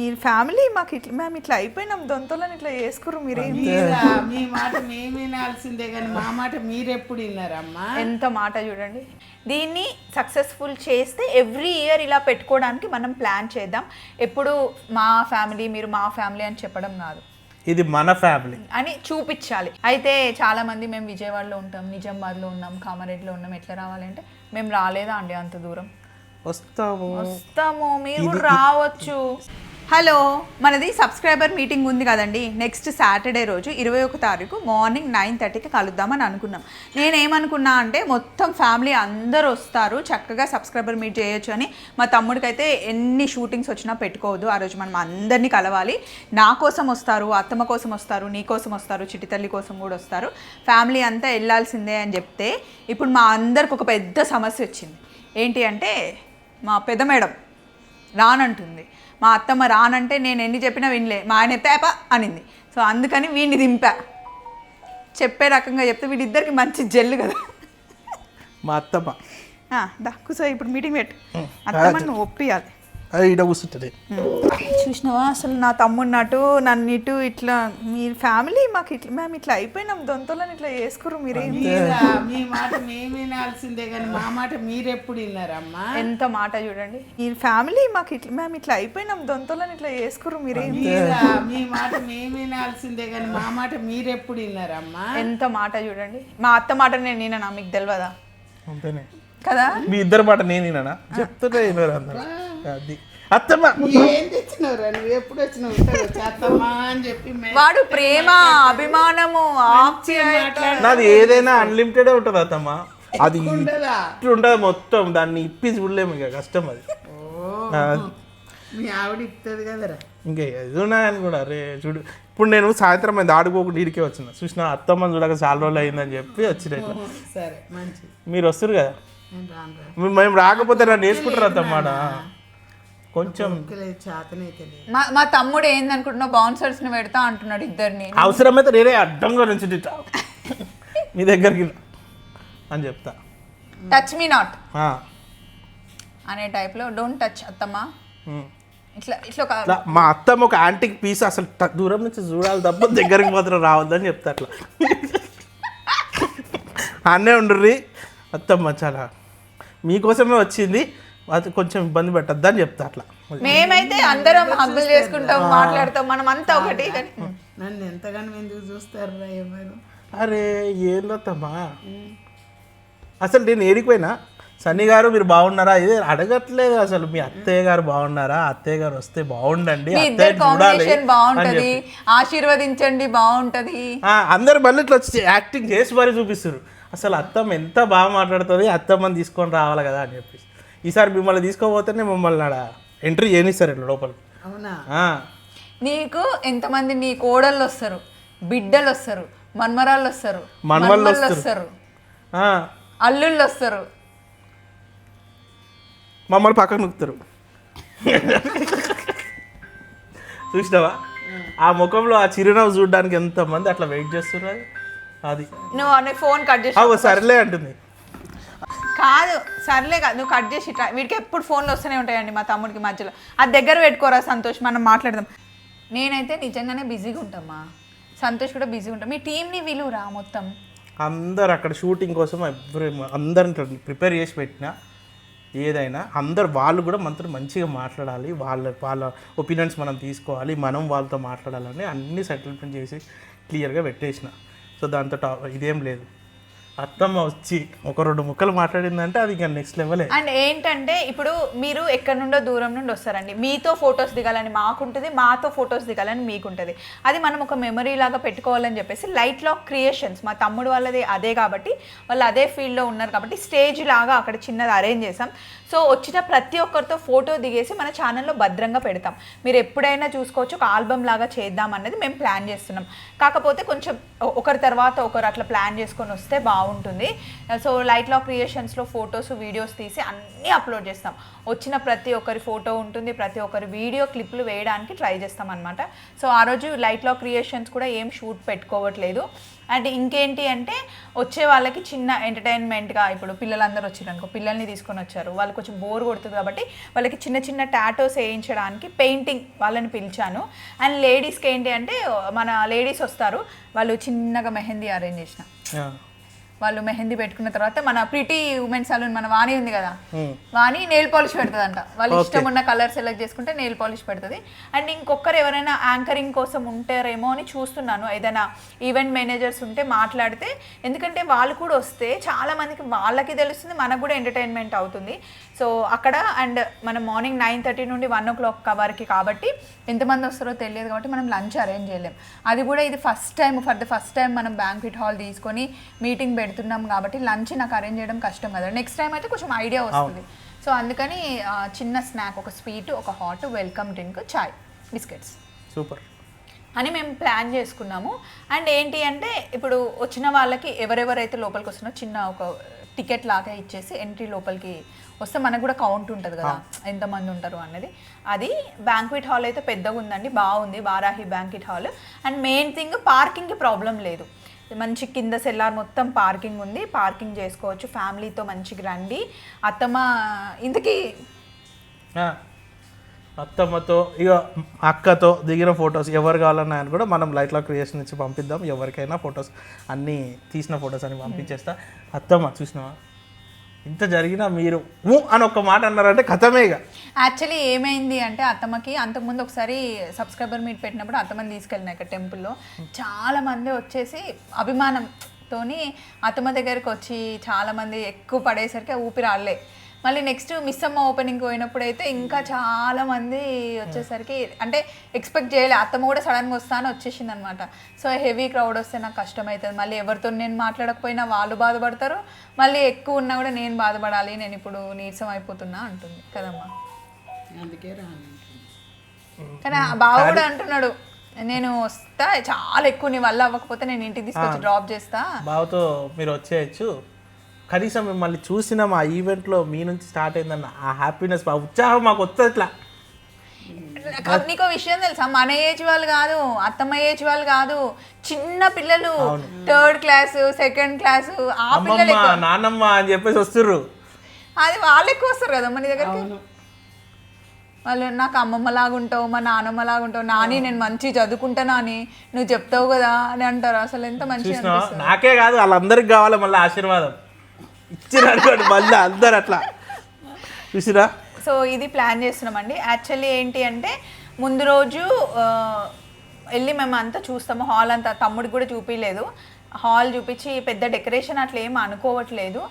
మీ family మాకు ఇట్లా మేము ఇట్లా అయిపోయినాం దొంతలని ఇట్లా చేసుకుర్రు మీరేం. మీరా మీ మాట మేము వినాల్సిందే కానీ మా మాట మీరెప్పుడు విన్నారమ్మా ఎంత మాట చూడండి. దీన్ని సక్సెస్ఫుల్ చేస్తే ఎవ్రీ ఇయర్ ఇలా పెట్టుకోవడానికి మనం ప్లాన్ చేద్దాం. ఎప్పుడు మా ఫ్యామిలీ మీరు మా ఫ్యామిలీ అని చెప్పడం కాదు. ఇది మన ఫ్యామిలీ అని చూపించాలి. అయితే చాలా మంది మేము విజయవాడలో ఉంటాం నిజామాబాద్లో ఉన్నాం కామారెడ్డిలో ఉన్నాం ఎట్లా రావాలంటే మేము రాలేదా అండి అంత దూరం? వస్తాము. వస్తాము మీరు కూడా రావచ్చు. హలో మనది సబ్స్క్రైబర్ మీటింగ్ ఉంది కదండి. నెక్స్ట్ సాటర్డే రోజు ఇరవై ఒక తారీఖు మార్నింగ్ నైన్ థర్టీకి కలుద్దామని అనుకున్నాం. నేనేమనుకున్నా అంటే మొత్తం ఫ్యామిలీ అందరూ వస్తారు చక్కగా సబ్స్క్రైబర్ మీట్ చేయొచ్చు అని. మా తమ్ముడికైతే ఎన్ని షూటింగ్స్ వచ్చినా పెట్టుకోవద్దు. ఆ రోజు మనం అందరినీ కలవాలి. నా కోసం వస్తారు అత్తమ్మ కోసం వస్తారు నీ కోసం వస్తారు చిటితల్లి కోసం కూడా వస్తారు. ఫ్యామిలీ అంతా వెళ్ళాల్సిందే అని చెప్తే ఇప్పుడు మా అందరికి ఒక పెద్ద సమస్య వచ్చింది. ఏంటి అంటే మా పెద్ద మేడం రానంటుంది. మా అత్తమ్మ రానంటే నేను ఎన్ని చెప్పినా వినలే. మా ఆయన తేప అనింది. సో అందుకని వీడిని దింపా. చెప్పే రకంగా చెప్తే వీడిద్దరికి మంచి జల్లు కదా. మా అత్తమ్మ. ఆ, దా కూర్చో ఇప్పుడు మీటింగ్ పెట్టు. అత్తమ్మ నువ్వు ఒప్పియాలి. అది కూర్చుంటుంది చూసినావా? అసలు నా తమ్ముడినట్టు నన్ను ఇటు ఇట్లా మీ ఫ్యామిలీ మాకు ఇట్లా మేము ఇట్లా అయిపోయినాం. దొంతలని ఇట్లా చేసుకుర్రు మీరేం మీరా మీ మాట మేము వినాల్సిందే కానీ మా మాట మీరెప్పుడు విన్నారమ్మా? ఎంత మాట చూడండి. మీ ఫ్యామిలీ మాకు ఇట్లా మేము ఇట్లా అయిపోయినాం. దొంతలని ఇట్లా చేసుకుర్రు మీరేం మీరా మీ మాట మేము వినాల్సిందే కానీ మా మాట మీరెప్పుడు విన్నారమ్మా? ఎంత మాట చూడండి. మా అత్త మాట నేను నేనా మీకు తెలియదా అంతేనే. కదా? మీ ఇద్దరు మాట నేను విన్నానా చెప్తుంటే వినరు అందరు. అది. అత్తమ్మ! ఏం తెచ్చినవురా? నువ్వు ఎప్పుడు వచ్చినావు? ఉంటావు చేస్తామా అని చెప్పి మే- వాడు ప్రేమ అభిమానము నాది ఏదైనా అన్లిమిటెడ్ ఉంటుంది అత్తమ్మ? అది ఉండదా మొత్తం. దాన్ని ఇప్పి చూడలేము ఇక కష్టం అది. మీ ఆవిడ ఇస్తుంది కదరా. ఇంకా ఇది ఉన్నాయని కూడా రే చూడు. ఇప్పుడు నేను సాయంత్రం అయింది ఆడుకోకుండా ఇడికే వచ్చిన. చూసిన అత్తమ్మని చూడక చాలా రోజులు అయిందని చెప్పి వచ్చిన సరే మంచిది. మీరు వస్తారు కదా? మేము రాకపోతే నన్ను వేసుకుంటారు అత్తమ్మాట కొంచెం మా మా తమ్ముడు ఏందనుకుంటున్నావు బౌన్సర్స్ని పెడతా అంటున్నాడు ఇద్దరిని. అవసరమైతే నేనే అడ్డంగా నుంచి. మీ దగ్గరికి అని చెప్తా. టచ్ మీ నాట్ అనే టైప్లో డోంట్ టచ్ అత్తమ్మ. ఇట్లా ఇట్లా ఒక మా అత్తమ్మ ఒక యాంటిక్ పీస్ అసలు దూరం నుంచి చూడాలి తప్ప దగ్గరికి మాత్రం రావద్దని చెప్తా అట్లా. అన్నే ఉండ్రి అత్తమ్మ చాలా మీకోసమే వచ్చింది. అది కొంచెం ఇబ్బంది పెట్టద్దు అని చెప్తా అట్లా. మేమైతే అందరం హగ్గులు చేసుకుంటాం మాట్లాడతాం మనం అంతా ఒకటి నన్ను ఎంతగానో ఎందుకు చూస్తారు ఎవరు? అరే ఏందత్తమ్మా అసలు నేను ఏడిపోయినా సన్నీ గారు మీరు బాగున్నారా? ఇదే అడగట్లేదు అసలు. మీ అత్తయ్య గారు బాగున్నారా? అత్తయ్య గారు వస్తే బాగుండండి బాగుంటది. ఆశీర్వదించండి బాగుంటది. ఆ, అందరు మళ్ళీ ఇట్లా వచ్చి యాక్టింగ్ చేసి మరీ చూపిస్తారు అసలు అత్తమ్మ ఎంత బాగా మాట్లాడుతుంది అత్తమ్మని తీసుకొని రావాలి కదా అని చెప్పి ఈసారి మిమ్మల్ని తీసుకోపోతేనే మమ్మల్ని ఆడ ఎంట్రీ చేయనిస్తారు ఇట్లా లోపల. అవునా? ఆ, నీకు ఎంతమంది నీ కోడళ్ళు వస్తారు బిడ్డలు వస్తారు మన్మరాళ్ళు వస్తారు మన్మళ్ళు వస్తారు. అల్లుళ్ళు వస్తారు. మమ్మల్ని పక్కన నొక్కుతారు. చూసినావా? ఆ ముఖంలో ఆ చిరునవ్వు చూడడానికి ఎంతమంది అట్లా వెయిట్ చేస్తున్నారు అది? నువ్వు అనే ఫోన్ కట్ చేసి సరేలే అంటుంది. కాదు సర్లే కాదు నువ్వు కట్ చేసి ఇట్లా. వీడికి ఎప్పుడు ఫోన్లు వస్తూనే ఉంటాయండి మా తమ్ముడికి మధ్యలో. అది దగ్గర పెట్టుకోరా సంతోష్ మనం మాట్లాడదాం. నేనైతే నిజంగానే బిజీగా ఉంటామా? సంతోష్ కూడా బిజీగా ఉంటాం. మీ టీంని విలువరా మొత్తం? అందరు అక్కడ షూటింగ్ కోసం ఎవ్రీ అందరిని ప్రిపేర్ చేసి పెట్టిన ఏదైనా అందరు వాళ్ళు కూడా మనతో మంచిగా మాట్లాడాలి. వాళ్ళ వాళ్ళ ఒపీనియన్స్ మనం తీసుకోవాలి. మనం వాళ్ళతో మాట్లాడాలని అన్ని సెటిల్మెంట్ చేసి క్లియర్గా పెట్టేసిన. సో దాంతో ఇదేం లేదు. అత్తమ్మ వచ్చి ఒక రెండు ముక్కలు మాట్లాడిందంటే అది ఇంకా నెక్స్ట్ లెవెల్ అండ్ ఏంటంటే ఇప్పుడు మీరు ఎక్కడి నుండో దూరం నుండి వస్తారండి. మీతో ఫొటోస్ దిగాలని మాకుంటుంది మాతో ఫొటోస్ దిగాలని మీకుంటుంది. అది మనం ఒక మెమరీ లాగా పెట్టుకోవాలని చెప్పేసి లైట్ లాక్ క్రియేషన్స్ మా తమ్ముడు వాళ్ళది అదే కాబట్టి వాళ్ళు అదే ఫీల్డ్లో ఉన్నారు కాబట్టి స్టేజ్ లాగా అక్కడ చిన్నది అరేంజ్ చేసాం సో వచ్చిన ప్రతి ఒక్కరితో ఫోటో దిగేసి మన ఛానల్లో భద్రంగా పెడతాం. మీరు ఎప్పుడైనా చూసుకోవచ్చు ఒక ఆల్బమ్ లాగా చేద్దాం అన్నది మేము ప్లాన్ చేస్తున్నాం. కాకపోతే కొంచెం ఒకరి తర్వాత ఒకరు అట్లా ప్లాన్ చేసుకొని వస్తే బాగుంటుంది సో లైట్ లాక్ క్రియేషన్స్లో ఫొటోస్ వీడియోస్ తీసి అన్నీ అప్లోడ్ చేస్తాం. వచ్చిన ప్రతి ఒక్కరి ఫోటో ఉంటుంది ప్రతి ఒక్కరి వీడియో క్లిప్లు వేయడానికి ట్రై చేస్తాం అనమాట సో ఆ రోజు లైట్ లాక్ క్రియేషన్స్ కూడా ఏం షూట్ పెట్టుకోవట్లేదు. అండ్ ఇంకేంటి అంటే వచ్చే వాళ్ళకి చిన్న ఎంటర్టైన్మెంట్గా ఇప్పుడు పిల్లలందరూ వచ్చారు అనుకో పిల్లల్ని తీసుకొని వచ్చారు. వాళ్ళు కొంచెం బోర్ కొడుతుంది కాబట్టి వాళ్ళకి చిన్న చిన్న టాటోస్ వేయించడానికి పెయింటింగ్ వాళ్ళని పిలిచాను. అండ్ లేడీస్కి ఏంటి అంటే మన లేడీస్ వస్తారు. వాళ్ళు చిన్నగా మెహందీ అరేంజ్ చేసిన. వాళ్ళు మెహందీ పెట్టుకున్న తర్వాత మన ప్రిటీ ఉమెన్ సలూన్ మన వాణి ఉంది కదా Hmm. వాణి నెయిల్ పాలిష్ పెడుతుందంట. వాళ్ళు Okay. ఇష్టం ఉన్న కలర్ సెలెక్ట్ చేసుకుంటే నెయిల్ పాలిష్ పెడుతుంది. అండ్ ఇంకొకరు ఎవరైనా యాంకరింగ్ కోసం ఉంటారేమో అని చూస్తున్నాను. ఏదైనా ఈవెంట్ మేనేజర్స్ ఉంటే మాట్లాడితే ఎందుకంటే వాళ్ళు కూడా వస్తే చాలా మందికి వాళ్ళకి తెలుస్తుంది మనకు కూడా ఎంటర్టైన్మెంట్ అవుతుంది. సో అక్కడ అండ్ మనం మార్నింగ్ నైన్ థర్టీ నుండి వన్ ఓ క్లాక్ వరకు కాబట్టి ఎంతమంది వస్తారో తెలియదు కాబట్టి మనం లంచ్ అరేంజ్ చేయలేం. అది కూడా ఇది first time for the first time మనం బ్యాంక్విట్ హాల్ తీసుకొని మీటింగ్ పెడుతున్నాం కాబట్టి లంచ్ నాకు అరేంజ్ చేయడం కష్టం కదా. నెక్స్ట్ టైం అయితే కొంచెం ఐడియా వస్తుంది. సో అందుకని చిన్న స్నాక్ ఒక స్వీట్ ఒక హాట్ వెల్కమ్ డ్రింక్ చాయ్ బిస్కెట్స్ సూపర్. అని మేము ప్లాన్ చేసుకున్నాము. అండ్ ఏంటి అంటే ఇప్పుడు వచ్చిన వాళ్ళకి ఎవరెవరైతే లోపలికి వస్తున్నారో చిన్న ఒక టికెట్ లాగా ఇచ్చేసి ఎంట్రీ లోపలికి వస్తే మనకు కూడా కౌంట్ ఉంటుంది కదా. ఎంతమంది ఉంటారు అన్నది అది బ్యాంక్విట్ హాల్ అయితే పెద్దగా ఉందండి బాగుంది Varahi banquet hall and main thing పార్కింగ్కి problem లేదు. మంచి కింద సెల్లార్ మొత్తం పార్కింగ్ ఉంది. పార్కింగ్ చేసుకోవచ్చు. ఫ్యామిలీతో మంచిగా రండి. అత్తమ్మ ఇంతకీ. అత్తమ్మతో ఇక అక్కతో దిగిన ఫొటోస్ ఎవరు కావాలన్నా అని కూడా మనం లైట్లో క్రియేషన్ నుంచి పంపిద్దాం. ఎవరికైనా ఫొటోస్ అన్నీ తీసిన ఫొటోస్ అని పంపించేస్తా. అత్తమ్మ చూసినావా? ఇంత జరిగినా మీరు ఊ అని ఒక మాట అన్నారంటే కథమే యాక్చువల్లీ ఏమైంది అంటే అత్తమ్మకి అంతకుముందు ఒకసారి సబ్స్క్రైబర్ మీట్ పెట్టినప్పుడు అత్తమ్మని తీసుకెళ్ళిన ఇక్కడ టెంపుల్లో. చాలా మంది వచ్చేసి అభిమానంతోని అత్తమ్మ దగ్గరికి వచ్చి చాలా మంది ఎక్కువ పడేసరికి ఆ ఊపిరి మళ్ళీ నెక్స్ట్ మిస్ అమ్మ ఓపెనింగ్ పోయినప్పుడు అయితే ఇంకా చాలా మంది వచ్చేసరికి అంటే ఎక్స్పెక్ట్ చేయలే. అత్తమ్మ కూడా సడన్గా వస్తాను వచ్చేసింది అనమాట సో హెవీ క్రౌడ్ వస్తే నాకు కష్టమవుతుంది మళ్ళీ ఎవరితో నేను మాట్లాడకపోయినా వాళ్ళు బాధపడతారు. మళ్ళీ ఎక్కువ ఉన్నా కూడా నేను బాధపడాలి. నేను ఇప్పుడు నీరసం అయిపోతున్నా అంటుంది. కదమ్మా? కానీ ఆ బావ కూడా అంటున్నాడు నేను వస్తా. చాలా ఎక్కువ నీ వల్ల అవ్వకపోతే నేను ఇంటికి తీసుకొచ్చి డ్రాప్ చేస్తా. బావతో మీరు వచ్చేయచ్చు. కనీసం మిమ్మల్ని చూసిన మా ఈవెంట్లో మీ నుంచి స్టార్ట్ అయిందన్న ఆ హ్యాపీనెస్ ఆ ఉత్సాహం మాకు వస్తుంది ఇట్లా నాకు విషయం తెలుసా? మన ఏజ్ వాళ్ళు కాదు అత్తమ్మ ఏజ్ వాళ్ళు కాదు చిన్న పిల్లలు థర్డ్ క్లాస్ సెకండ్ క్లాస్ ఆ పిల్లలు నాన్నమ్మ అని చెప్పేసి వస్తుర్రు. అది వాళ్ళు ఎక్కువ వస్తారు కదా మన దగ్గరికి? వాళ్ళు నాకు అమ్మమ్మ లాగా ఉంటావు మా నాన్నమ్మ లాగా ఉంటావు నాని నేను మంచి చదువుకుంటా నాని నువ్వు చెప్తావు కదా అని అంటారు. అసలు ఎంత అనిపిస్తుంది. నాకే కాదు వాళ్ళందరికి కావాలి మళ్ళీ ఆశీర్వాదం. ఇచ్చిన అనుకోండి మళ్ళీ అందరు అట్లా. చూసిరా? సో ఇది ప్లాన్ చేస్తున్నామండి. యాక్చువల్లీ ఏంటి అంటే ముందు రోజు వెళ్ళి మేము అంతా చూస్తాము. హాల్ అంతా తమ్ముడికి కూడా చూపించలేదు హాల్ చూపించి పెద్ద డెకరేషన్ అట్లా ఏం అనుకోవట్లేదు.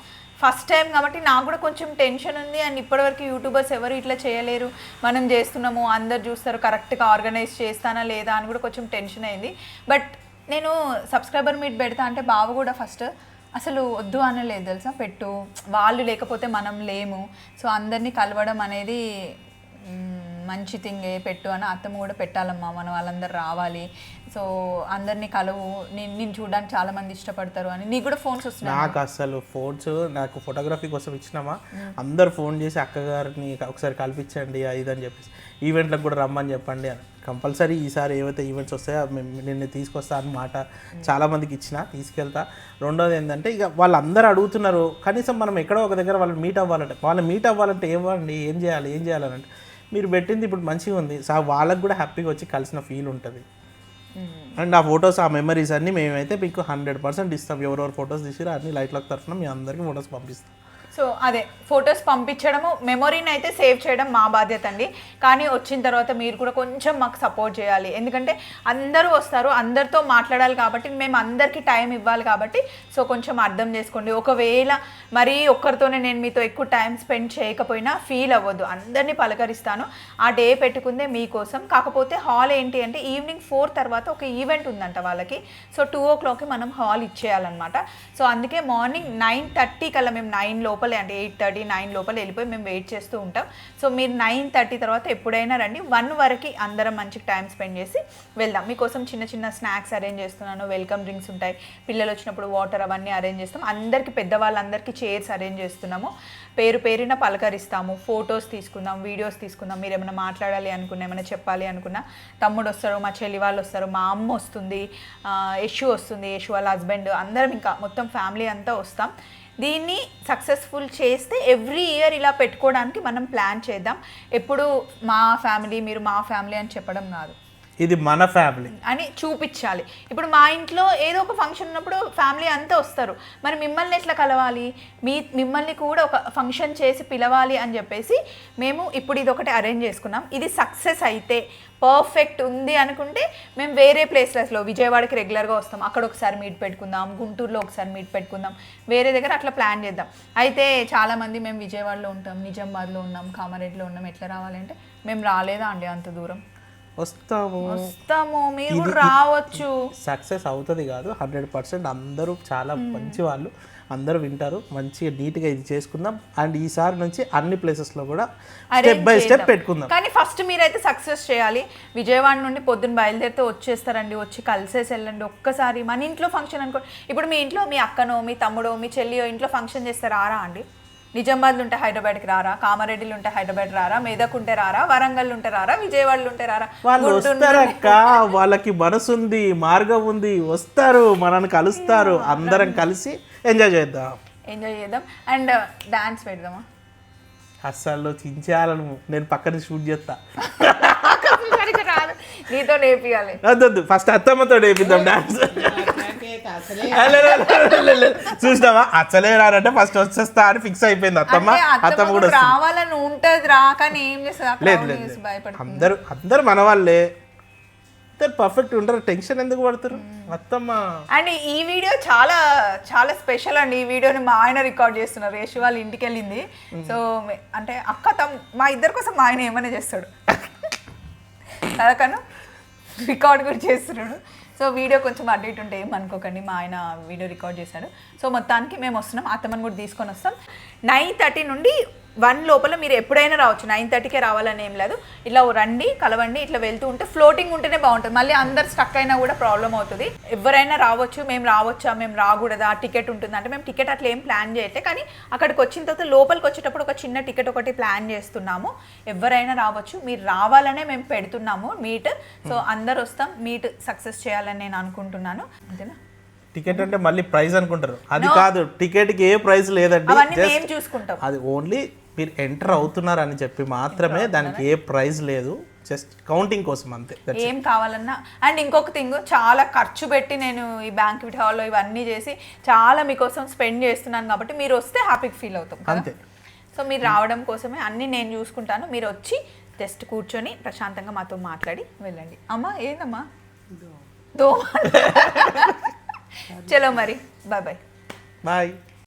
ఫస్ట్ టైం కాబట్టి నాకు కూడా కొంచెం టెన్షన్ ఉంది. అండ్ ఇప్పటివరకు యూట్యూబర్స్ ఎవరు ఇట్లా చేయలేరు. మనం చేస్తున్నాము అందరు చూస్తారు కరెక్ట్గా ఆర్గనైజ్ చేస్తానా లేదా అని కూడా కొంచెం టెన్షన్ అయింది. బట్ నేను సబ్స్క్రైబర్ మీట్ పెడతా అంటే బావ కూడా ఫస్ట్ అసలు వద్దు అనలేదు తెలుసా? పెట్టు. వాళ్ళు లేకపోతే మనం లేము. సో అందరినీ కలవడం అనేది మంచి థింగే పెట్టు అని అత్తమ్మ కూడా పెట్టాలమ్మా మనం వాళ్ళందరూ రావాలి. సో అందరినీ కలవు. నేను నేను చూడడానికి చాలా మంది ఇష్టపడతారు అని. నీకు కూడా ఫోన్స్ వస్తున్నాయి? నాకు అసలు ఫోన్స్ నాకు ఫోటోగ్రఫీ కోసం ఇచ్చినామా అందరు ఫోన్ చేసి అక్కగారిని ఒకసారి కల్పించండి అది అని చెప్పేసి. ఈవెంట్లకు కూడా రమ్మని చెప్పండి అని. కంపల్సరీ ఈసారి ఏవైతే ఈవెంట్స్ వస్తాయో నిన్ను తీసుకొస్తా అన్నమాట చాలా మందికి ఇచ్చిన తీసుకెళ్తా. రెండోది ఏంటంటే ఇక వాళ్ళందరూ అడుగుతున్నారు. కనీసం మనం ఎక్కడో ఒక దగ్గర వాళ్ళని మీట్ అవ్వాలంటే వాళ్ళని మీట్ అవ్వాలంటే ఏమండి ఏం చేయాలి? ఏం చేయాలని అంటే మీరు పెట్టింది ఇప్పుడు మంచిగా ఉంది. సో వాళ్ళకి కూడా హ్యాపీగా వచ్చి కలిసిన ఫీల్ ఉంటుంది. అండ్ ఆ ఫొటోస్ ఆ మెమరీస్ అన్ని మేమైతే మీకు హండ్రెడ్ పర్సెంట్ ఇస్తాం. ఎవరెవరు ఫొటోస్ తీసిరో అన్ని లైట్లకు తరఫున మీ అందరికీ ఫొటోస్ పంపిస్తాం. సో అదే ఫొటోస్ పంపించడము మెమొరీని అయితే సేవ్ చేయడం మా బాధ్యత అండి. కానీ వచ్చిన తర్వాత మీరు కూడా కొంచెం మాకు సపోర్ట్ చేయాలి. ఎందుకంటే అందరూ వస్తారు అందరితో మాట్లాడాలి కాబట్టి మేము అందరికీ టైం ఇవ్వాలి కాబట్టి సో కొంచెం అర్థం చేసుకోండి. ఒకవేళ మరీ ఒక్కరితోనే నేను మీతో ఎక్కువ టైం స్పెండ్ చేయకపోయినా ఫీల్ అవ్వద్దు. అందరినీ పలకరిస్తాను. ఆ డే పెట్టుకుందే మీకోసం. కాకపోతే హాల్ ఏంటి అంటే ఈవినింగ్ ఫోర్ తర్వాత ఒక ఈవెంట్ ఉందంట వాళ్ళకి. సో టూ ఓ క్లాక్కి మనం హాల్ ఇచ్చేయాలన్నమాట. సో అందుకే మార్నింగ్ నైన్ థర్టీ కల్లా మేము నైన్ లోపల అంటే ఎయిట్ థర్టీ నైన్ లోపల వెళ్ళిపోయి మేము వెయిట్ చేస్తూ ఉంటాం. సో మీరు నైన్ థర్టీ తర్వాత ఎప్పుడైనా రండి. వన్ వరకు అందరం మంచి టైం స్పెండ్ చేసి వెళ్దాం. మీకోసం చిన్న చిన్న స్నాక్స్ అరేంజ్ చేస్తున్నాను. వెల్కమ్ డ్రింక్స్ ఉంటాయి. పిల్లలు వచ్చినప్పుడు వాటర్ అవన్నీ అరేంజ్ చేస్తాం. అందరికీ పెద్దవాళ్ళందరికీ చైర్స్ అరేంజ్ చేస్తున్నాము. పేరు పేరున పలకరిస్తాము. ఫొటోస్ తీసుకుందాం వీడియోస్ తీసుకుందాం. మీరు ఏమైనా మాట్లాడాలి అనుకున్నా ఏమైనా చెప్పాలి అనుకున్నా తమ్ముడు వస్తారు మా చెల్లి వాళ్ళు వస్తారు మా అమ్మ వస్తుంది యశు వస్తుంది యశు వాళ్ళ హస్బెండ్ అందరం ఇంకా మొత్తం ఫ్యామిలీ అంతా వస్తాం. దీన్ని సక్సెస్ఫుల్ చేస్తే ఎవ్రీ ఇయర్ ఇలా పెట్టుకోవడానికి మనం ప్లాన్ చేద్దాం. ఎప్పుడు మా ఫ్యామిలీ మీరు మా ఫ్యామిలీ అని చెప్పడం కాదు. ఇది మన ఫ్యామిలీ అని చూపించాలి. ఇప్పుడు మా ఇంట్లో ఏదో ఒక ఫంక్షన్ ఉన్నప్పుడు ఫ్యామిలీ అంతా వస్తారు. మరి మిమ్మల్ని ఎట్లా కలవాలి? మీ మిమ్మల్ని కూడా ఒక ఫంక్షన్ చేసి పిలవాలి అని చెప్పేసి మేము ఇప్పుడు ఇది ఒకటి అరేంజ్ చేసుకున్నాం. ఇది సక్సెస్ అయితే పర్ఫెక్ట్ ఉంది అనుకుంటే మేము వేరే ప్లేసెస్లో విజయవాడకి రెగ్యులర్గా వస్తాం. అక్కడ ఒకసారి మీట్ పెట్టుకుందాం గుంటూరులో ఒకసారి మీట్ పెట్టుకుందాం. వేరే దగ్గర అట్లా ప్లాన్ చేద్దాం. అయితే చాలామంది మేము విజయవాడలో ఉంటాం నిజామాబాద్లో ఉన్నాం కామారెడ్డిలో ఉన్నాం ఎట్లా రావాలంటే మేము రాలేదా అండి అంత దూరం? వస్తాము. వస్తాము మీరు కూడా రావచ్చు. సక్సెస్ అవుతుంది కాదు హండ్రెడ్ పర్సెంట్ అందరూ చాలా మంచి వాళ్ళు అందరూ వింటారు మంచిగా నీట్గా ఇది చేసుకుందాం. అండ్ ఈసారి నుంచి అన్ని ప్లేసెస్లో కూడా స్టెప్ బై స్టెప్ పెట్టుకుందాం. కానీ ఫస్ట్ మీరైతే సక్సెస్ చేయాలి. విజయవాడ నుండి పొద్దున్న బయలుదేరితే వచ్చేస్తారండి వచ్చి కలిసేసి వెళ్ళండి. ఒక్కసారి మన ఇంట్లో ఫంక్షన్ అనుకో ఇప్పుడు మీ ఇంట్లో మీ అక్కనో మీ తమ్ముడో మీ చెల్లియో ఇంట్లో ఫంక్షన్ చేస్తే రారా అండి? నిజామాబాద్లు ఉంటే హైదరాబాద్కి రారా కామారెడ్డిలు ఉంటే హైదరాబాద్ రారా మెదక్ ఉంటే రారా వరంగల్ ఉంటే రారా విజయవాడలు ఉంటే రారా? వాళ్ళు వస్తారక్క వాళ్ళకి మనసు ఉంది మార్గం ఉంది వస్తారు మనల్ని కలుస్తారు అందరం కలిసి ఎంజాయ్ చేద్దాం. ఎంజాయ్ చేద్దాం. అండ్ డాన్స్ పెడదామా? అస్సలు చించేయాలను నేను పక్కన షూట్ చేస్తా. నీతో నేర్పియాలి. వద్దొద్దు ఫస్ట్ అత్తమ్మతో వేపిద్దాం డాన్స్. చూసినావా? అచ్చలే రారంటే ఫస్ట్ వచ్చేస్తా అని ఫిక్స్ అయిపోయింది అత్తమ్మ. అత్తమ్మ కూడా రావాలని ఉంటది రా కానీ ఏం చేస్తుంది? అక్కడ లేదు లేదు అందరు అందరు మన వాళ్ళే పర్ఫెక్ట్ ఉండరు టెన్షన్ ఎందుకు పడతారు? అత్తమ్మ. అండ్ ఈ వీడియో చాలా చాలా స్పెషల్ అండి. ఈ వీడియోని మా ఆయన రికార్డ్ చేస్తున్నారు. యేషు వాళ్ళ ఇంటికి వెళ్ళింది. సో అంటే అక్క తమ్ మా ఇద్దరి కోసం మా ఆయన ఏమైనా చేస్తాడు? కదకను రికార్డ్ కూడా చేస్తున్నాడు. సో వీడియో కొంచెం అటు ఇటు ఉంటే ఏమనుకోకండి మా ఆయన వీడియో రికార్డ్ చేశాడు. సో మొత్తానికి మేము వస్తున్నాం. అత్తమ్మని కూడా తీసుకొని వస్తాం. నైన్ థర్టీ నుండి వన్ లోపల మీరు ఎప్పుడైనా రావచ్చు. నైన్ థర్టీకే రావాలని ఏం లేదు. ఇట్లా రండి కలవండి ఇట్లా వెళ్తూ ఉంటే ఫ్లోటింగ్ ఉంటేనే బాగుంటుంది. మళ్ళీ అందరు స్టక్ అయినా కూడా ప్రాబ్లం అవుతుంది. ఎవరైనా రావచ్చు మేము రావచ్చా మేము రాకూడదా టికెట్ ఉంటుంది అంటే మేము టికెట్ అట్లా ఏం ప్లాన్ చేయట్లే. కానీ అక్కడికి వచ్చిన తర్వాత లోపలికి వచ్చేటప్పుడు ఒక చిన్న టికెట్ ఒకటి ప్లాన్ చేస్తున్నాము. ఎవరైనా రావచ్చు మీరు రావాలనే మేము పెడుతున్నాము మీట్. సో అందరు వస్తాం మీట్ సక్సెస్ చేయాలని నేను అనుకుంటున్నాను. అంతేనా? టికెట్ అంటే మళ్ళీ ప్రైజ్ అనుకుంటారు. అది కాదు టికెట్కి ఏ ప్రైజ్ లేదండి. అది ఓన్లీ మీరు ఎంటర్ అవుతున్నారు అని చెప్పి మాత్రమే దానికి ఏ ప్రైజ్ లేదు. జస్ట్ కౌంటింగ్ కోసం అంతే. ఏం కావాలన్నా. అండ్ ఇంకొక థింగ్ చాలా ఖర్చు పెట్టి నేను ఈ బ్యాంక్విట్ హాల్లో ఇవన్నీ చేసి చాలా మీకోసం స్పెండ్ చేస్తున్నాను కాబట్టి మీరు వస్తే హ్యాపీగా ఫీల్ అవుతాం కదా. అంతే. సో మీరు రావడం కోసమే అన్నీ నేను చూసుకుంటాను. మీరు వచ్చి జస్ట్ కూర్చొని ప్రశాంతంగా మాతో మాట్లాడి వెళ్ళండి. అమ్మా ఏందమ్మా? దో చలో మరి. Bye bye bye